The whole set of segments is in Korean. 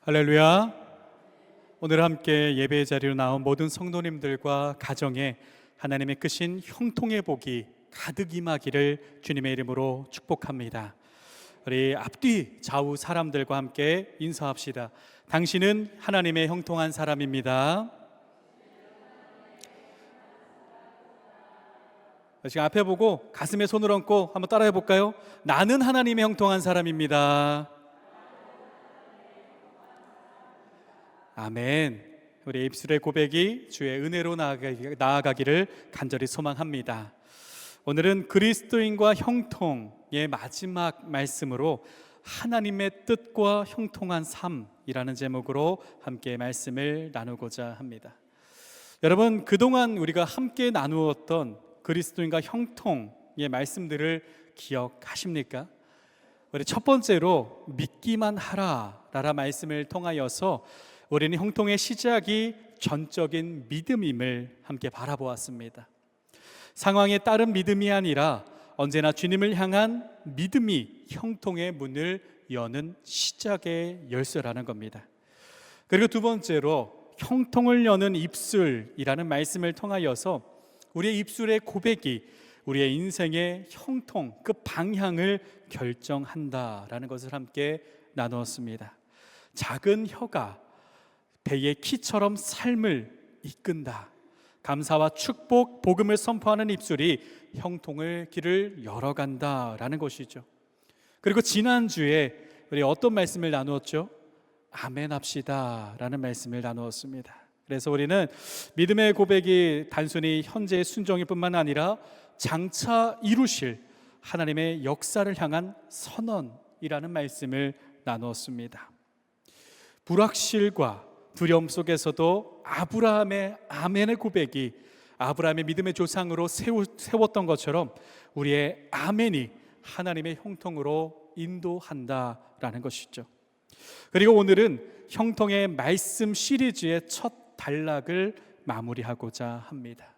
할렐루야. 오늘 함께 예배 자리로 나온 모든 성도님들과 가정에 하나님의 크신 형통의 복이 가득 임하기를 주님의 이름으로 축복합니다. 우리 앞뒤 좌우 사람들과 함께 인사합시다. 당신은 하나님의 형통한 사람입니다. 지금 앞에 보고 가슴에 손을 얹고 한번 따라해 볼까요? 나는 하나님의 형통한 사람입니다. 아멘. 우리 입술의 고백이 주의 은혜로 나아가기- 나아가기 를 간절히 소망합니다. 오늘은 그리스도인과 형통의 마지막 말씀으로 하나님의 뜻과 형통한 삶이라는 제목으로 함께 말씀을 나누고자 합니다. 여러분, 그동안 우리가 함께 나누었던 그리스도인과 형통의 말씀들을 기억하십니까? 우리 첫 번째로 믿기만 하라 라라 말씀을 통하여서 우리는 형통의 시작이 전적인 믿음임을 함께 바라보았습니다. 상황에 따른 믿음이 아니라 언제나 주님을 향한 믿음이 형통의 문을 여는 시작의 열쇠라는 겁니다. 그리고 두 번째로 형통을 여는 입술이라는 말씀을 통하여서 우리의 입술의 고백이 우리의 인생의 형통 그 방향을 결정한다라는 것을 함께 나누었습니다. 작은 혀가 배의 키처럼 삶을 이끈다. 감사와 축복, 복음을 선포하는 입술이 형통을 길을 열어간다라는 것이죠. 그리고 지난주에 우리 어떤 말씀을 나누었죠? 아멘 합시다라는 말씀을 나누었습니다. 그래서 우리는 믿음의 고백이 단순히 현재의 순종일 뿐만 아니라 장차 이루실 하나님의 역사를 향한 선언이라는 말씀을 나누었습니다. 불확실과 두려움 속에서도 아브라함의 아멘의 고백이 아브라함의 믿음의 조상으로 세웠던 것처럼 우리의 아멘이 하나님의 형통으로 인도한다라는 것이죠. 그리고 오늘은 형통의 말씀 시리즈의 첫 단락을 마무리하고자 합니다.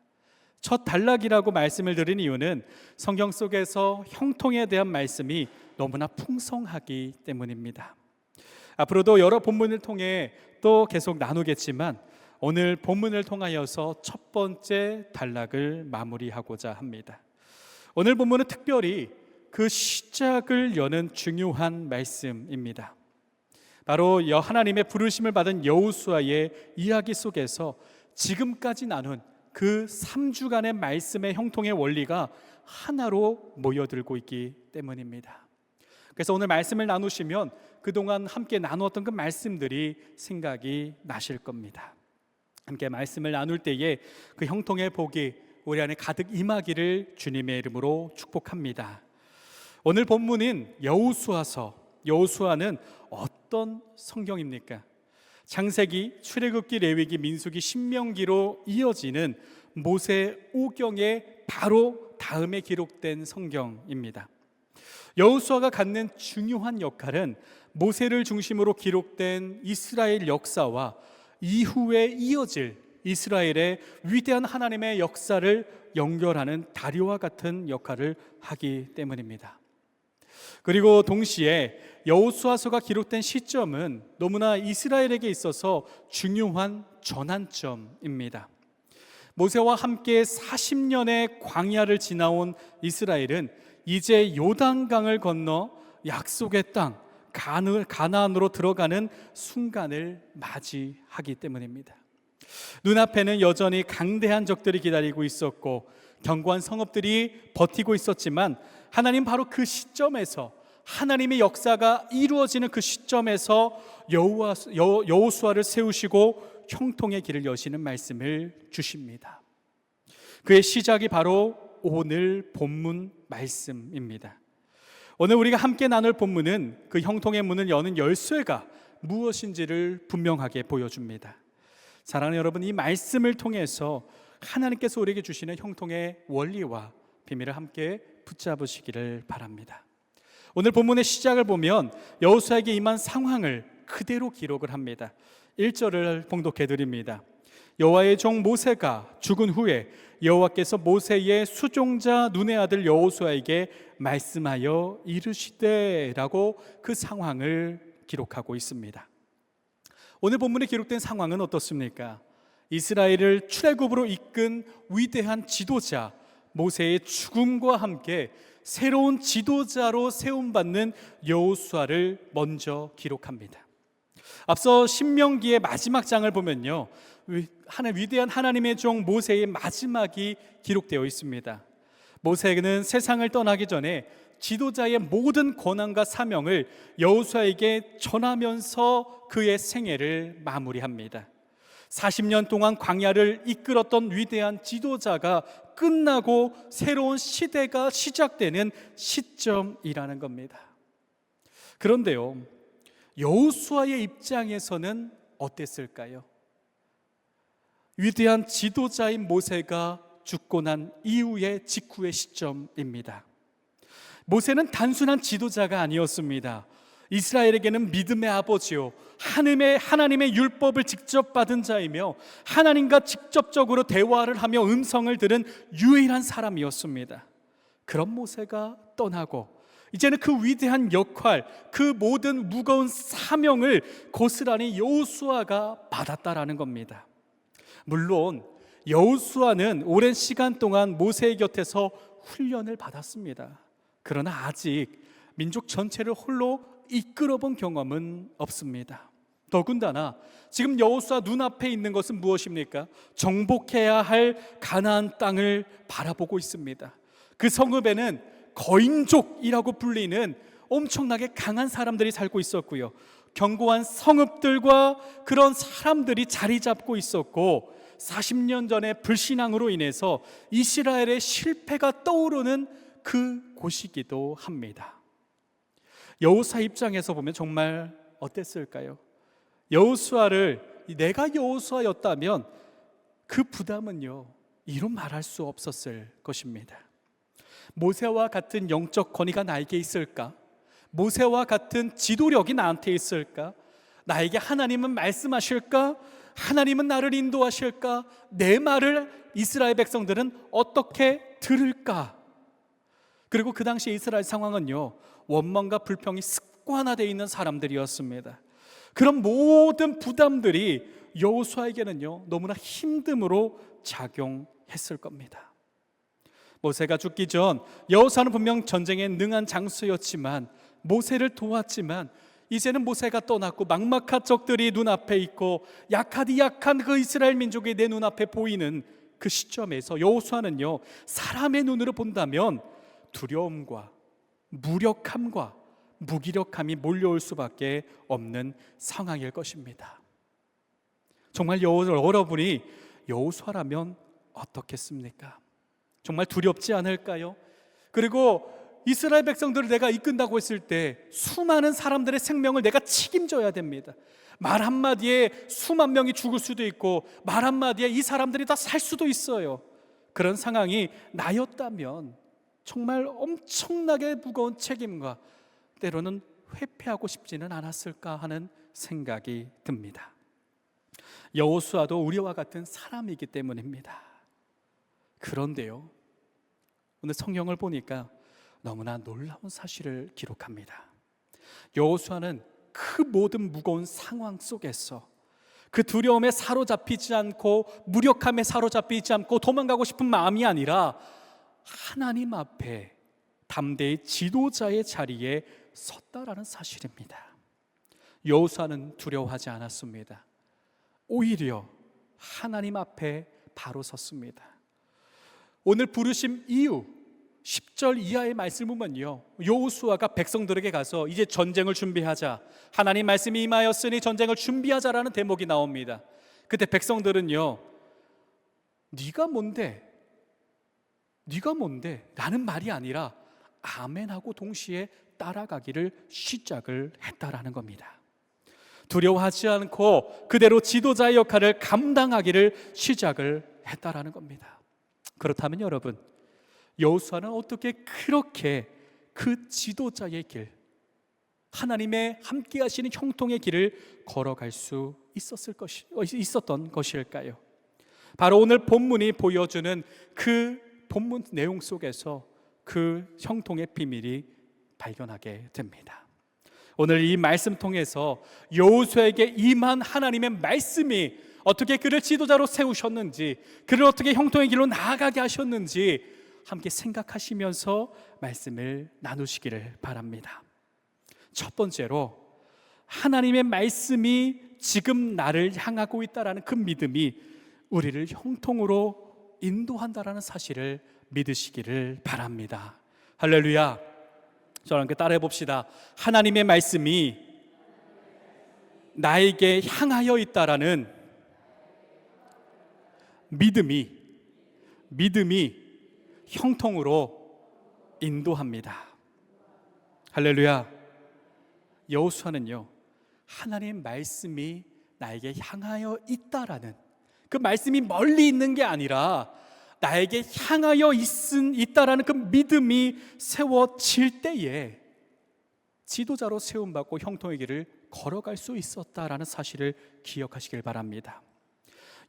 첫 단락이라고 말씀을 드린 이유는 성경 속에서 형통에 대한 말씀이 너무나 풍성하기 때문입니다. 앞으로도 여러 본문을 통해 또 계속 나누겠지만 오늘 본문을 통하여서 첫 번째 단락을 마무리하고자 합니다. 오늘 본문은 특별히 그 시작을 여는 중요한 말씀입니다. 바로 여 하나님의 부르심을 받은 여호수아의 이야기 속에서 지금까지 나눈 그 3주간의 말씀의 형통의 원리가 하나로 모여들고 있기 때문입니다. 그래서 오늘 말씀을 나누시면 그동안 함께 나누었던 그 말씀들이 생각이 나실 겁니다. 함께 말씀을 나눌 때에 그 형통의 복이 우리 안에 가득 임하기를 주님의 이름으로 축복합니다. 오늘 본문인 여호수아서 여호수아는 어떤 성경입니까? 창세기, 출애굽기, 레위기, 민수기, 신명기로 이어지는 모세 오경의 바로 다음에 기록된 성경입니다. 여호수아가 갖는 중요한 역할은 모세를 중심으로 기록된 이스라엘 역사와 이후에 이어질 이스라엘의 위대한 하나님의 역사를 연결하는 다리와 같은 역할을 하기 때문입니다. 그리고 동시에 여호수아서가 기록된 시점은 너무나 이스라엘에게 있어서 중요한 전환점입니다. 모세와 함께 40년의 광야를 지나온 이스라엘은 이제 요단강을 건너 약속의 땅 가나안으로 들어가는 순간을 맞이하기 때문입니다. 눈앞에는 여전히 강대한 적들이 기다리고 있었고 견고한 성읍들이 버티고 있었지만 하나님 바로 그 시점에서 하나님의 역사가 이루어지는 그 시점에서 여호와 여- 여호수아를 세우시고 형통의 길을 여시는 말씀을 주십니다. 그의 시작이 바로 오늘 본문 말씀입니다. 오늘 우리가 함께 나눌 본문은 그 형통의 문을 여는 열쇠가 무엇인지를 분명하게 보여줍니다. 사랑하는 여러분, 이 말씀을 통해서 하나님께서 우리에게 주시는 형통의 원리와 비밀을 함께 붙잡으시기를 바랍니다. 오늘 본문의 시작을 보면 여호수아에게 임한 상황을 그대로 기록을 합니다. 1절을 봉독해 드립니다. 여호와의 종 모세가 죽은 후에 여호와께서 모세의 수종자 눈의 아들 여호수아에게 말씀하여 이르시되라고 그 상황을 기록하고 있습니다. 오늘 본문에 기록된 상황은 어떻습니까? 이스라엘을 출애굽으로 이끈 위대한 지도자 모세의 죽음과 함께 새로운 지도자로 세움받는 여호수아를 먼저 기록합니다. 앞서 신명기의 마지막 장을 보면요. 위- 하나 위대한 하나님의 종 모세의 마지막이 기록되어 있습니다. 모세는 세상을 떠나기 전에 지도자의 모든 권한과 사명을 여호수아에게 전하면서 그의 생애를 마무리합니다. 40년 동안 광야를 이끌었던 위대한 지도자가 끝나고 새로운 시대가 시작되는 시점이라는 겁니다. 그런데요. 여호수아의 입장에서는 어땠을까요? 위대한 지도자인 모세가 죽고 난 이후의 직후의 시점입니다. 모세는 단순한 지도자가 아니었습니다. 이스라엘에게는 믿음의 아버지요. 하나님의, 하나님의 율법을 직접 받은 자이며 하나님과 직접적으로 대화를 하며 음성을 들은 유일한 사람이었습니다. 그런 모세가 떠나고 이제는 그 위대한 역할, 그 모든 무거운 사명을 고스란히 여호수아가 받았다라는 겁니다. 물론 여호수아는 오랜 시간 동안 모세의 곁에서 훈련을 받았습니다. 그러나 아직 민족 전체를 홀로 이끌어 본 경험은 없습니다. 더군다나 지금 여호수아 눈앞에 있는 것은 무엇입니까? 정복해야 할 가나안 땅을 바라보고 있습니다. 그 성읍에는 거인족이라고 불리는 엄청나게 강한 사람들이 살고 있었고요. 견고한 성읍들과 그런 사람들이 자리 잡고 있었고 40년 전에 불신앙으로 인해서 이스라엘의 실패가 떠오르는 그 곳이기도 합니다. 여호사 입장에서 보면 정말 어땠을까요? 여호수아를 내가 여호수아였다면 그 부담은요 이루 말할 수 없었을 것입니다. 모세와 같은 영적 권위가 나에게 있을까? 모세와 같은 지도력이 나한테 있을까? 나에게 하나님은 말씀하실까? 하나님은 나를 인도하실까? 내 말을 이스라엘 백성들은 어떻게 들을까? 그리고 그 당시 이스라엘 상황은요, 원망과 불평이 습관화되어 있는 사람들이었습니다. 그런 모든 부담들이 여호수아에게는요, 너무나 힘듦으로 작용했을 겁니다. 모세가 죽기 전 여호사는 분명 전쟁에 능한 장수였지만 모세를 도왔지만 이제는 모세가 떠났고 막막한 적들이 눈앞에 있고 약하디 약한 그 이스라엘 민족이 내 눈앞에 보이는 그 시점에서 여호수아는요 사람의 눈으로 본다면 두려움과 무력함과 무기력함이 몰려올 수밖에 없는 상황일 것입니다. 정말 여- 여러분이 여호수아라면 어떻겠습니까? 정말 두렵지 않을까요? 그리고 이스라엘 백성들을 내가 이끈다고 했을 때 수많은 사람들의 생명을 내가 책임져야 됩니다. 말 한마디에 수만 명이 죽을 수도 있고 말 한마디에 이 사람들이 다 살 수도 있어요. 그런 상황이 나였다면 정말 엄청나게 무거운 책임과 때로는 회피하고 싶지는 않았을까 하는 생각이 듭니다. 여호수아도 우리와 같은 사람이기 때문입니다. 그런데요. 오늘 성경을 보니까 너무나 놀라운 사실을 기록합니다. 여호수아는 그 모든 무거운 상황 속에서 그 두려움에 사로잡히지 않고 무력함에 사로잡히지 않고 도망가고 싶은 마음이 아니라 하나님 앞에 담대히 지도자의 자리에 섰다라는 사실입니다. 여호수아는 두려워하지 않았습니다. 오히려 하나님 앞에 바로 섰습니다. 오늘 부르심 이후 10절 이하의 말씀을 보면요. 여호수아가 백성들에게 가서 이제 전쟁을 준비하자. 하나님 말씀이 임하였으니 전쟁을 준비하자라는 대목이 나옵니다. 그때 백성들은요. 네가 뭔데? 네가 뭔데? 라는 말이 아니라 아멘하고 동시에 따라가기를 시작을 했다라는 겁니다. 두려워하지 않고 그대로 지도자의 역할을 감당하기를 시작을 했다라는 겁니다. 그렇다면 여러분 여호수아는 어떻게 그렇게 그 지도자의 길 하나님의 함께 하시는 형통의 길을 걸어갈 수 있었을 것이 있었던 것일까요? 바로 오늘 본문이 보여주는 그 본문 내용 속에서 그 형통의 비밀이 발견하게 됩니다. 오늘 이 말씀 통해서 여호수아에게 임한 하나님의 말씀이 어떻게 그를 지도자로 세우셨는지, 그를 어떻게 형통의 길로 나아가게 하셨는지 함께 생각하시면서 말씀을 나누시기를 바랍니다. 첫 번째로 하나님의 말씀이 지금 나를 향하고 있다라는 그 믿음이 우리를 형통으로 인도한다라는 사실을 믿으시기를 바랍니다. 할렐루야. 저랑 함께 따라해 봅시다. 하나님의 말씀이 나에게 향하여 있다라는 믿음이 믿음이 형통으로 인도합니다. 할렐루야. 여호수아는요. 하나님의 말씀이 나에게 향하여 있다라는 그 말씀이 멀리 있는 게 아니라 나에게 향하여 있은 있다라는 그 믿음이 세워질 때에 지도자로 세움 받고 형통의 길을 걸어갈 수 있었다라는 사실을 기억하시길 바랍니다.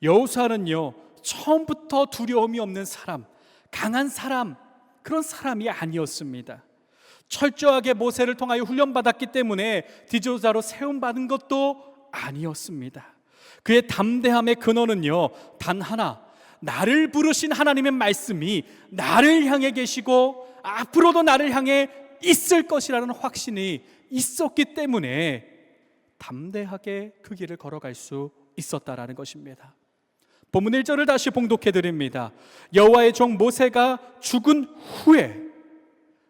여호수아는요 처음부터 두려움이 없는 사람, 강한 사람 그런 사람이 아니었습니다. 철저하게 모세를 통하여 훈련받았기 때문에 지도자로 세움 받은 것도 아니었습니다. 그의 담대함의 근원은요 단 하나 나를 부르신 하나님의 말씀이 나를 향해 계시고 앞으로도 나를 향해 있을 것이라는 확신이 있었기 때문에 담대하게 그 길을 걸어갈 수 있었다라는 것입니다. 본문 1절을 다시 봉독해 드립니다. 여호와의 종 모세가 죽은 후에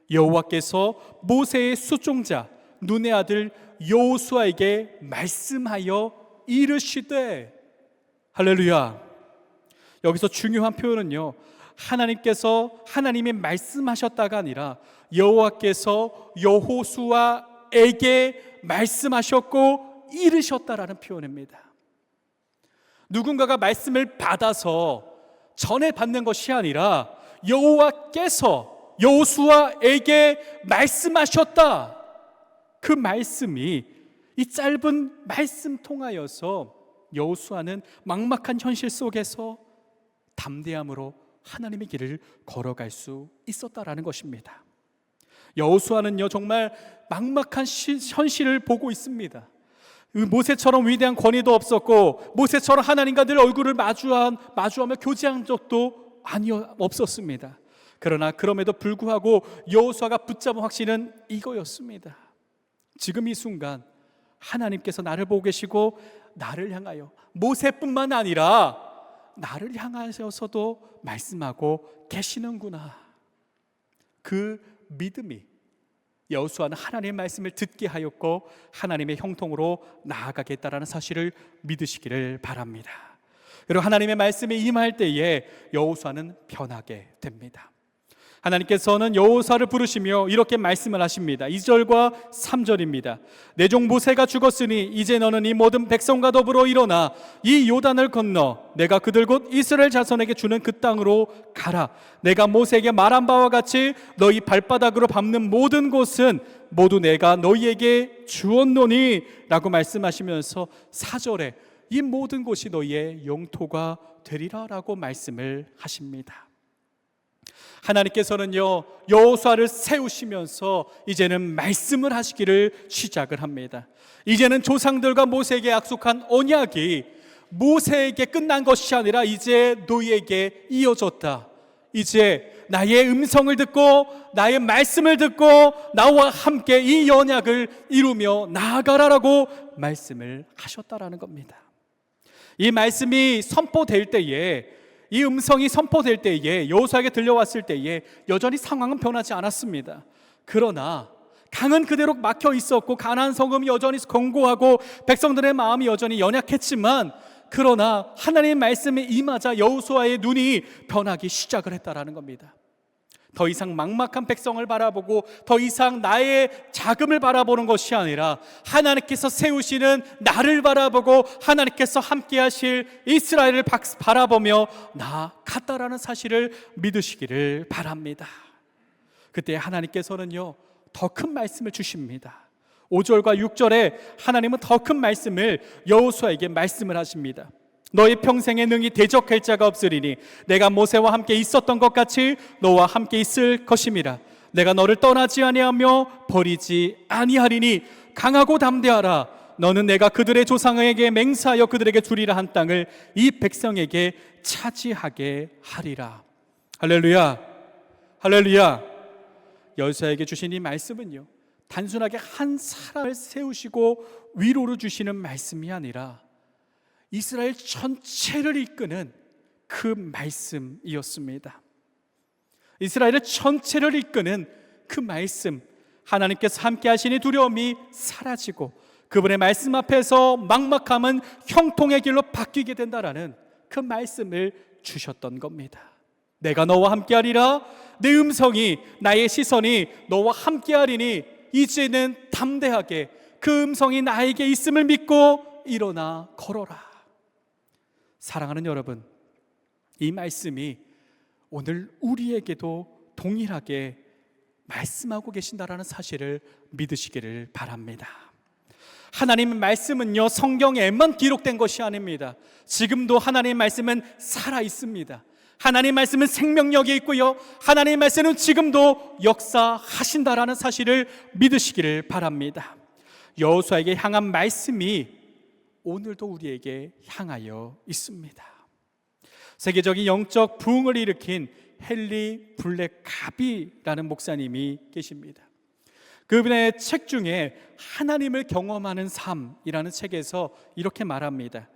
여호와께서 모세의 수종자 눈의 아들 여호수아에게 말씀하여 이르시되 할렐루야. 여기서 중요한 표현은요. 하나님께서 하나님이 말씀하셨다가 아니라 여호와께서 여호수아에게 말씀하셨고 이르셨다라는 표현입니다. 누군가가 말씀을 받아서 전해 받는 것이 아니라 여호와께서 여호수아에게 말씀하셨다. 그 말씀이 이 짧은 말씀 통하여서 여호수아는 막막한 현실 속에서 담대함으로 하나님의 길을 걸어갈 수 있었다라는 것입니다. 여호수아는요 정말 막막한 시, 현실을 보고 있습니다. 모세처럼 위대한 권위도 없었고 모세처럼 하나님과 늘 얼굴을 마주한 마주하며 교제한 적도 아니었 없었습니다. 그러나 그럼에도 불구하고 여호수아가 붙잡은 확신은 이거였습니다. 지금 이 순간 하나님께서 나를 보고 계시고 나를 향하여 모세뿐만 아니라 나를 향하셔서도 말씀하고 계시는구나. 그 믿음이 여호수아는 하나님의 말씀을 듣게 하였고 하나님의 형통으로 나아가겠다라는 사실을 믿으시기를 바랍니다. 그리고 하나님의 말씀에 임할 때에 여호수아는 변하게 됩니다. 하나님께서는 여호사를 부르시며 이렇게 말씀을 하십니다. 2절과 3절입니다. 내종 모세가 죽었으니 이제 너는 이 모든 백성과 더불어 일어나 이 요단을 건너 내가 그들 곧 이스라엘 자손에게 주는 그 땅으로 가라. 내가 모세에게 말한 바와 같이 너희 발바닥으로 밟는 모든 곳은 모두 내가 너희에게 주었노니라고 말씀하시면서 4절에 이 모든 곳이 너희의 영토가 되리라라고 말씀을 하십니다. 하나님께서는요 여호수아를 세우시면서 이제는 말씀을 하시기를 시작을 합니다. 이제는 조상들과 모세에게 약속한 언약이 모세에게 끝난 것이 아니라 이제 너희에게 이어졌다. 이제 나의 음성을 듣고 나의 말씀을 듣고 나와 함께 이 언약을 이루며 나아가라라고 말씀을 하셨다라는 겁니다. 이 말씀이 선포될 때에 이 음성이 선포될 때에 여호수아에게 들려왔을 때에 여전히 상황은 변하지 않았습니다. 그러나 강은 그대로 막혀 있었고 가나안 성읍이 여전히 공고하고 백성들의 마음이 여전히 연약했지만 그러나 하나님의 말씀에 임하자 여호수아의 눈이 변하기 시작을 했다라는 겁니다. 더 이상 막막한 백성을 바라보고 더 이상 나의 자금을 바라보는 것이 아니라 하나님께서 세우시는 나를 바라보고 하나님께서 함께 하실 이스라엘을 바라보며 나갔다라는 사실을 믿으시기를 바랍니다. 그때 하나님께서는요, 더 큰 말씀을 주십니다. 5절과 6절에 하나님은 더 큰 말씀을 여호수아에게 말씀을 하십니다. 너희 평생의 능히 대적할 자가 없으리니 내가 모세와 함께 있었던 것 같이 너와 함께 있을 것임이라. 내가 너를 떠나지 아니하며 버리지 아니하리니 강하고 담대하라. 너는 내가 그들의 조상에게 맹세하여 그들에게 주리라 한 땅을 이 백성에게 차지하게 하리라. 할렐루야. 할렐루야. 여호수아에게 주신 이 말씀은요 단순하게 한 사람을 세우시고 위로를 주시는 말씀이 아니라 이스라엘 전체를 이끄는 그 말씀이었습니다. 이스라엘 전체를 이끄는 그 말씀, 하나님께서 함께 하시니 두려움이 사라지고 그분의 말씀 앞에서 막막함은 형통의 길로 바뀌게 된다라는 그 말씀을 주셨던 겁니다. 내가 너와 함께하리라 내 음성이 나의 시선이 너와 함께하리니 이제는 담대하게 그 음성이 나에게 있음을 믿고 일어나 걸어라. 사랑하는 여러분, 이 말씀이 오늘 우리에게도 동일하게 말씀하고 계신다라는 사실을 믿으시기를 바랍니다. 하나님의 말씀은요, 성경에만 기록된 것이 아닙니다. 지금도 하나님의 말씀은 살아 있습니다. 하나님 말씀은 생명력이 있고요. 하나님 말씀은 지금도 역사하신다라는 사실을 믿으시기를 바랍니다. 여호수아에게 향한 말씀이 오늘도 우리에게 향하여 있습니다. 세계적인 영적 부흥을 일으킨 헨리 블랙 가비라는 목사님이 계십니다. 그분의 책 중에 하나님을 경험하는 삶이라는 책에서 이렇게 말합니다.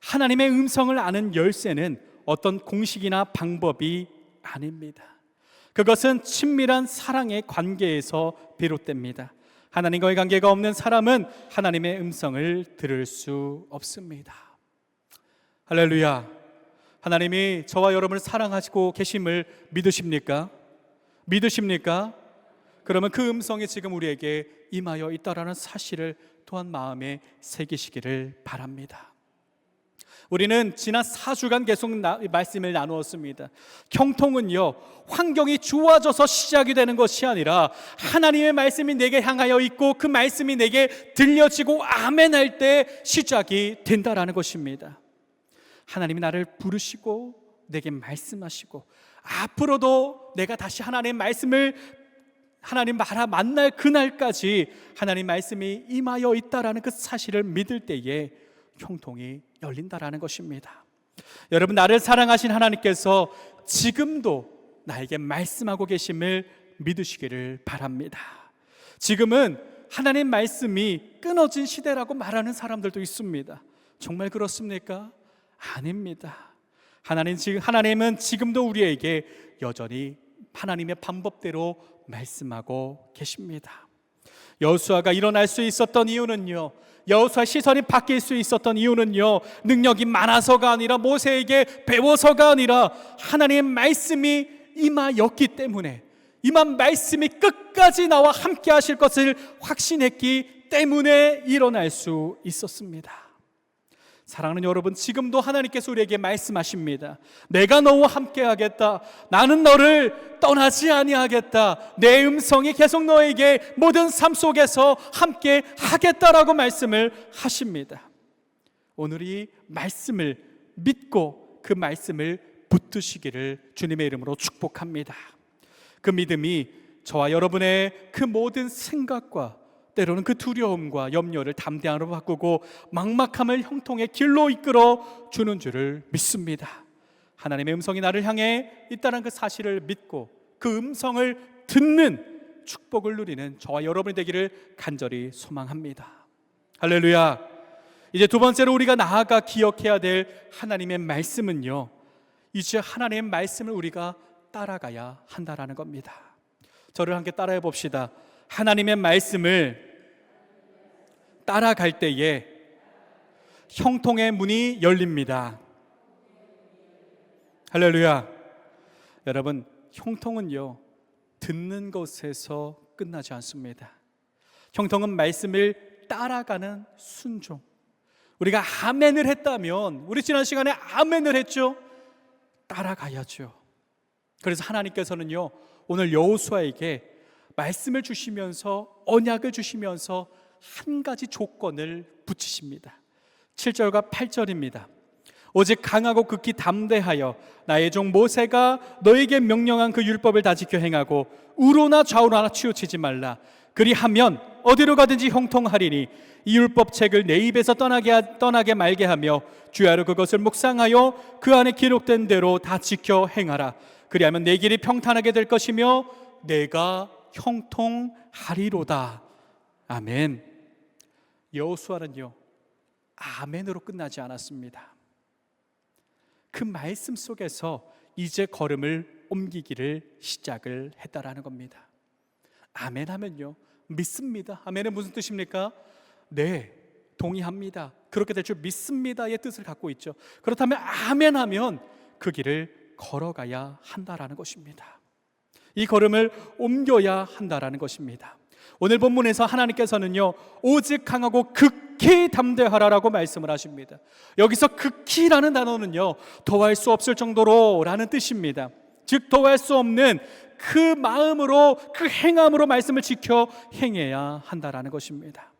하나님의 음성을 아는 열쇠는 어떤 공식이나 방법이 아닙니다. 그것은 친밀한 사랑의 관계에서 비롯됩니다. 하나님과의 관계가 없는 사람은 하나님의 음성을 들을 수 없습니다. 할렐루야. 하나님이 저와 여러분을 사랑하시고 계심을 믿으십니까? 믿으십니까? 그러면 그 음성이 지금 우리에게 임하여 있다라는 사실을 또한 마음에 새기시기를 바랍니다. 우리는 지난 4주간 계속 나, 말씀을 나누었습니다. 형통은요, 환경이 좋아져서 시작이 되는 것이 아니라 하나님의 말씀이 내게 향하여 있고 그 말씀이 내게 들려지고 아멘 할 때 시작이 된다라는 것입니다. 하나님이 나를 부르시고 내게 말씀하시고 앞으로도 내가 다시 하나님의 말씀을 하나님 말아 만날 그날까지 하나님 말씀이 임하여 있다라는 그 사실을 믿을 때에 형통이 열린다라는 것입니다. 여러분 나를 사랑하신 하나님께서 지금도 나에게 말씀하고 계심을 믿으시기를 바랍니다. 지금은 하나님 말씀이 끊어진 시대라고 말하는 사람들도 있습니다. 정말 그렇습니까? 아닙니다. 하나님 지금 하나님은 지금도 우리에게 여전히 하나님의 방법대로 말씀하고 계십니다. 여호수아가 일어날 수 있었던 이유는요. 여호수아 시선이 바뀔 수 있었던 이유는요. 능력이 많아서가 아니라 모세에게 배워서가 아니라 하나님의 말씀이 임하였기 때문에 임한 말씀이 끝까지 나와 함께 하실 것을 확신했기 때문에 일어날 수 있었습니다. 사랑하는 여러분, 지금도 하나님께서 우리에게 말씀하십니다. 내가 너와 함께 하겠다. 나는 너를 떠나지 아니하겠다. 내 음성이 계속 너에게 모든 삶 속에서 함께 하겠다라고 말씀을 하십니다. 오늘 이 말씀을 믿고 그 말씀을 붙드시기를 주님의 이름으로 축복합니다. 그 믿음이 저와 여러분의 그 모든 생각과 때로는 그 두려움과 염려를 담대함으로 바꾸고 막막함을 형통의 길로 이끌어 주는 줄을 믿습니다. 하나님의 음성이 나를 향해 있다는 그 사실을 믿고 그 음성을 듣는 축복을 누리는 저와 여러분이 되기를 간절히 소망합니다. 할렐루야. 이제 두 번째로 우리가 나아가 기억해야 될 하나님의 말씀은요. 이제 하나님의 말씀을 우리가 따라가야 한다라는 겁니다. 저를 함께 따라해 봅시다. 하나님의 말씀을 따라갈 때에 형통의 문이 열립니다. 할렐루야. 여러분, 형통은요, 듣는 것에서 끝나지 않습니다. 형통은 말씀을 따라가는 순종. 우리가 아멘을 했다면, 우리 지난 시간에 아멘을 했죠? 따라가야죠. 그래서 하나님께서는요, 오늘 여호수아에게 말씀을 주시면서 언약을 주시면서 한 가지 조건을 붙이십니다. 7절과 8절입니다. 오직 강하고 극히 담대하여 나의 종 모세가 너에게 명령한 그 율법을 다 지켜 행하고 우로나 좌우로나 치우치지 말라. 그리하면 어디로 가든지 형통하리니 이 율법책을 내 입에서 떠나게 하- 떠나게 말게 하며 주야로 그것을 묵상하여 그 안에 기록된 대로 다 지켜 행하라. 그리하면 내 길이 평탄하게 될 것이며 내가 형통하리로다. 아멘. 여호수아는요. 아멘으로 끝나지 않았습니다. 그 말씀 속에서 이제 걸음을 옮기기를 시작을 했다라는 겁니다. 아멘 하면요. 믿습니다. 아멘은 무슨 뜻입니까? 네, 동의합니다. 그렇게 될 줄 믿습니다의 뜻을 갖고 있죠. 그렇다면 아멘 하면 그 길을 걸어가야 한다라는 것입니다. 이 걸음을 옮겨야 한다라는 것입니다. 오늘 본문에서 하나님께서는요, 오직 강하고 극히 담대하라라고 말씀을 하십니다. 여기서 극히라는 단어는요, 더할 수 없을 정도로라는 뜻입니다. 즉, 더할 수 없는 그 마음으로, 그 행함으로 말씀을 지켜 행해야 한다라는 것입니다.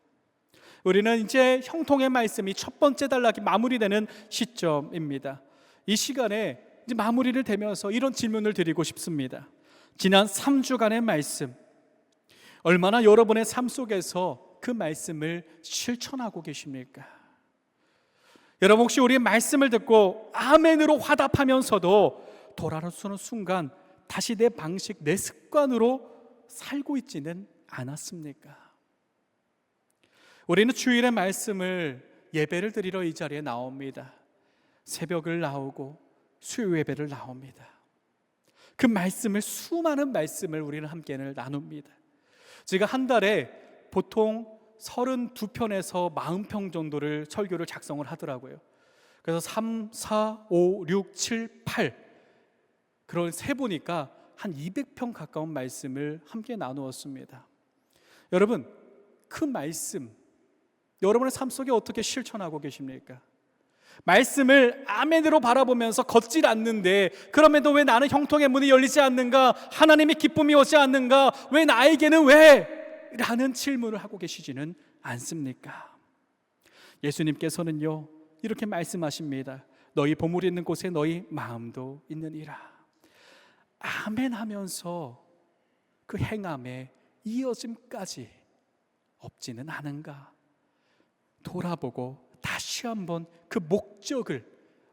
우리는 이제 형통의 말씀이 첫 번째 단락이 마무리되는 시점입니다. 이 시간에 이제 마무리를 되면서 이런 질문을 드리고 싶습니다. 지난 3주간의 말씀, 얼마나 여러분의 삶 속에서 그 말씀을 실천하고 계십니까? 여러분 혹시 우리 말씀을 듣고 아멘으로 화답하면서도 돌아서는 순간 다시 내 방식, 내 습관으로 살고 있지는 않았습니까? 우리는 주일의 말씀을 예배를 드리러 이 자리에 나옵니다. 새벽을 나오고 수요 예배를 나옵니다. 그 말씀을 수많은 말씀을 우리는 함께를 나눕니다. 제가 한 달에 보통 32편에서 40편 정도를 설교를 작성을 하더라고요. 그래서 3, 4, 5, 6, 7, 8 그런 세 보니까 한 200편 가까운 말씀을 함께 나누었습니다. 여러분, 그 말씀 여러분의 삶 속에 어떻게 실천하고 계십니까? 말씀을 아멘으로 바라보면서 걷질 않는데 그럼에도 왜 나는 형통의 문이 열리지 않는가? 하나님의 기쁨이 오지 않는가? 왜 나에게는 왜? 라는 질문을 하고 계시지는 않습니까? 예수님께서는요 이렇게 말씀하십니다. 너희 보물 있는 곳에 너희 마음도 있느니라. 아멘 하면서 그 행함에 이어짐까지 없지는 않은가? 돌아보고 다시 한번 그 목적을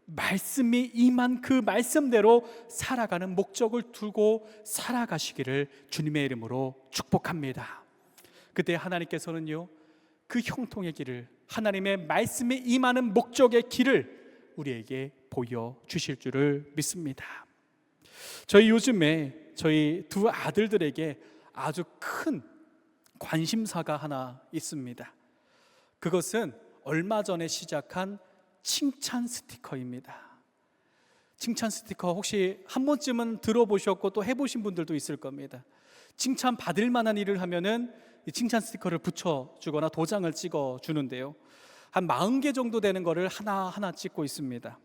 말씀이 임한 그 말씀대로 살아가는 목적을 두고 살아가시기를 주님의 이름으로 축복합니다. 그때 하나님께서는요 그 형통의 길을 하나님의 말씀이 임하는 목적의 길을 우리에게 보여 주실 줄을 믿습니다. 저희 요즘에 저희 두 아들들에게 아주 큰 관심사가 하나 있습니다. 그것은 얼마 전에 시작한 칭찬 스티커입니다. 칭찬 스티커 혹시 한 번쯤은 들어보셨고 또 해보신 분들도 있을 겁니다. 칭찬 받을 만한 일을 하면은 이 칭찬 스티커를 붙여주거나 도장을 찍어 주는데요. 한 40개 정도 되는 거를 하나하나 찍고 있습니다.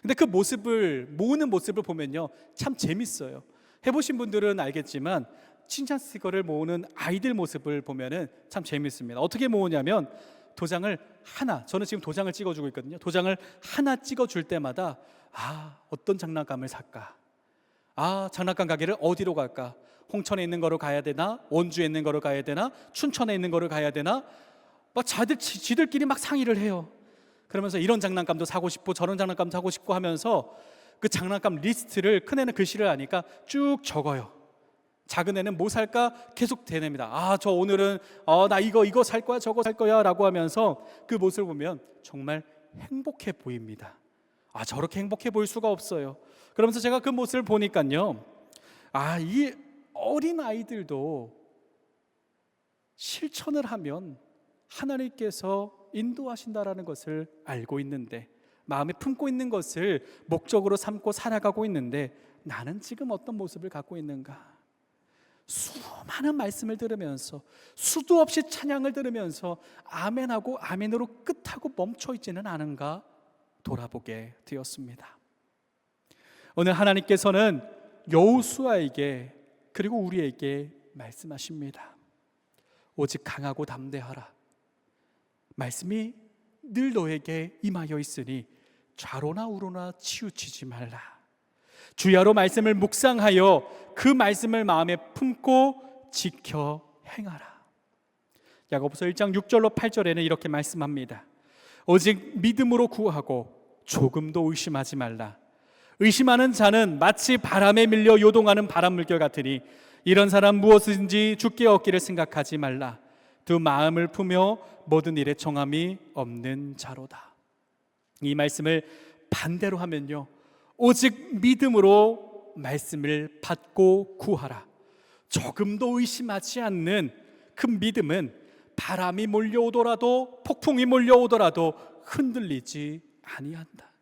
근데 그 모습을 모으는 모습을 보면요. 참 재밌어요. 해보신 분들은 알겠지만 칭찬 스티커를 모으는 아이들 모습을 보면은 참 재밌습니다. 어떻게 모으냐면 도장을 하나 저는 지금 도장을 찍어주고 있거든요. 도장을 하나 찍어줄 때마다 아 어떤 장난감을 살까? 아 장난감 가게를 어디로 갈까? 홍천에 있는 거로 가야 되나? 원주에 있는 거로 가야 되나? 춘천에 있는 거로 가야 되나? 막 자들 지- 지들끼리 막 상의를 해요. 그러면서 이런 장난감도 사고 싶고 저런 장난감 사고 싶고 하면서 그 장난감 리스트를 큰 애는 글씨를 아니까 쭉 적어요. 작은 애는 뭐 살까 계속 대냅니다. 아, 저 오늘은 어, 나 이거 이거 살 거야, 저거 살 거야라고 하면서 그 모습을 보면 정말 행복해 보입니다. 아, 저렇게 행복해 보일 수가 없어요. 그러면서 제가 그 모습을 보니까요. 아, 이 어린 아이들도 실천을 하면 하나님께서 인도하신다라는 것을 알고 있는데 마음에 품고 있는 것을 목적으로 삼고 살아가고 있는데 나는 지금 어떤 모습을 갖고 있는가? 수많은 말씀을 들으면서 수도 없이 찬양을 들으면서 아멘하고 아멘으로 끝하고 멈춰 있지는 않은가 돌아보게 되었습니다. 오늘 하나님께서는 여호수아에게 그리고 우리에게 말씀하십니다. 오직 강하고 담대하라. 말씀이 늘 너에게 임하여 있으니 좌로나 우로나 치우치지 말라. 주야로 말씀을 묵상하여 그 말씀을 마음에 품고 지켜 행하라. 야고보서 1장 6절로 8절에는 이렇게 말씀합니다. 오직 믿음으로 구하고 조금도 의심하지 말라. 의심하는 자는 마치 바람에 밀려 요동하는 바람 물결 같으니 이런 사람 무엇인지 죽게 얻기를 생각하지 말라. 두 마음을 품여 모든 일에 정함이 없는 자로다. 이 말씀을 반대로 하면요. 오직 믿음으로 말씀을 받고 구하라. 조금도 의심하지 않는 그 믿음은 바람이 몰려오더라도 폭풍이 몰려오더라도 흔들리지 아니한다.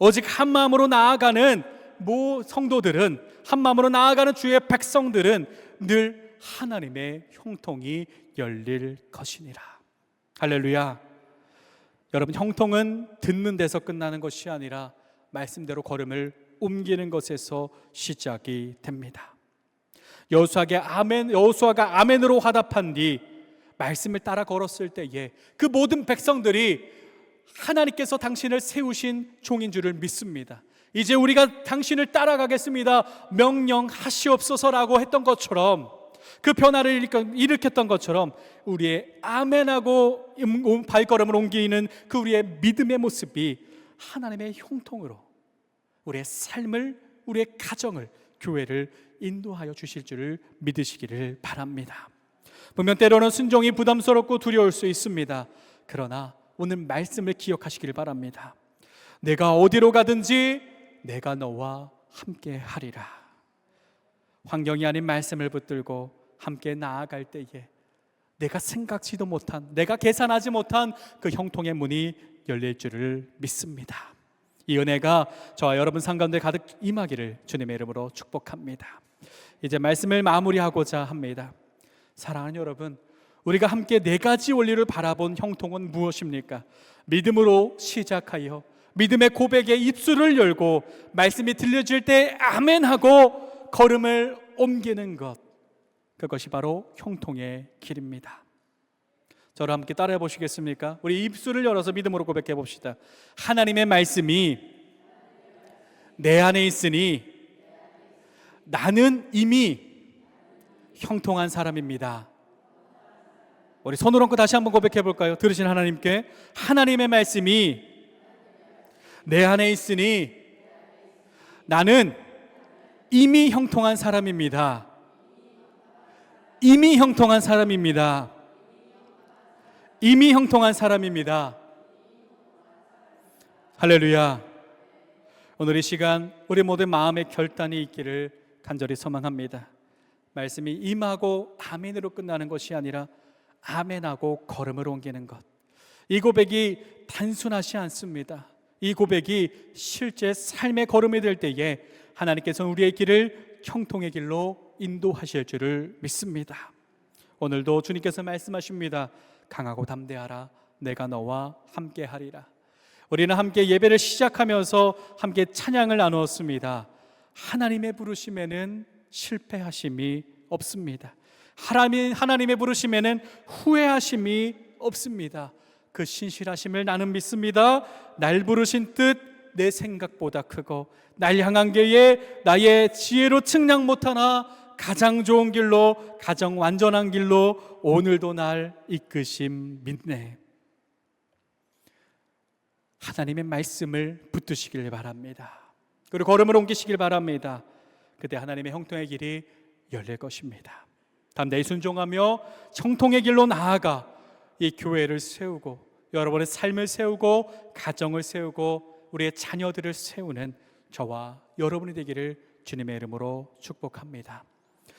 오직 한 마음으로 나아가는 모 성도들은 한 마음으로 나아가는 주의 백성들은 늘 하나님의 형통이 열릴 것이니라. 할렐루야. 여러분 형통은 듣는 데서 끝나는 것이 아니라 말씀대로 걸음을 옮기는 것에서 시작이 됩니다. 여호수아에게 아멘 여호수아가 아멘으로 화답한 뒤 말씀을 따라 걸었을 때에 그 모든 백성들이 하나님께서 당신을 세우신 종인 줄을 믿습니다. 이제 우리가 당신을 따라가겠습니다. 명령하시옵소서라고 했던 것처럼 그 변화를 일으켰던 것처럼 우리의 아멘하고 발걸음을 옮기는 그 우리의 믿음의 모습이 하나님의 형통으로 우리의 삶을 우리의 가정을 교회를 인도하여 주실 줄을 믿으시기를 바랍니다. 보면 때로는 순종이 부담스럽고 두려울 수 있습니다. 그러나 오늘 말씀을 기억하시길 바랍니다. 내가 어디로 가든지 내가 너와 함께 하리라. 환경이 아닌 말씀을 붙들고 함께 나아갈 때에 내가 생각지도 못한, 내가 계산하지 못한 그 형통의 문이 열릴 줄을 믿습니다. 이 은혜가 저와 여러분 상가운데 가득 임하기를 주님의 이름으로 축복합니다. 이제 말씀을 마무리하고자 합니다. 사랑하는 여러분, 우리가 함께 네 가지 원리를 바라본 형통은 무엇입니까? 믿음으로 시작하여 믿음의 고백에 입술을 열고 말씀이 들려질 때 아멘 하고 걸음을 옮기는 것. 그것이 바로 형통의 길입니다. 저를 함께 따라해 보시겠습니까? 우리 입술을 열어서 믿음으로 고백해 봅시다. 하나님의 말씀이 내 안에 있으니 나는 이미 형통한 사람입니다. 우리 손을 얹고 다시 한번 고백해 볼까요? 들으신 하나님께 하나님의 말씀이 내 안에 있으니 나는 이미 형통한 사람입니다. 이미 형통한 사람입니다. 이미 형통한 사람입니다. 할렐루야. 오늘 이 시간 우리 모두 마음의 결단이 있기를 간절히 소망합니다. 말씀이 임하고 아멘으로 끝나는 것이 아니라 아멘하고 걸음을 옮기는 것. 이 고백이 단순하지 않습니다. 이 고백이 실제 삶의 걸음이 될 때에 하나님께서 우리의 길을 형통의 길로 인도하실 줄을 믿습니다. 오늘도 주님께서 말씀하십니다. 강하고 담대하라. 내가 너와 함께 하리라. 우리는 함께 예배를 시작하면서 함께 찬양을 나누었습니다. 하나님의 부르심에는 실패하심이 없습니다. 하나님, 하나님의 부르심에는 후회하심이 없습니다. 그 신실하심을 나는 믿습니다. 날 부르신 뜻 내 생각보다 크고 날 향한 게에 나의 지혜로 측량 못하나 가장 좋은 길로 가장 완전한 길로 오늘도 날 이끄심 믿네. 하나님의 말씀을 붙드시길 바랍니다. 그리고 걸음을 옮기시길 바랍니다. 그때 하나님의 형통의 길이 열릴 것입니다. 담대히 순종하며 청통의 길로 나아가 이 교회를 세우고 여러분의 삶을 세우고 가정을 세우고 우리의 자녀들을 세우는 저와 여러분이 되기를 주님의 이름으로 축복합니다.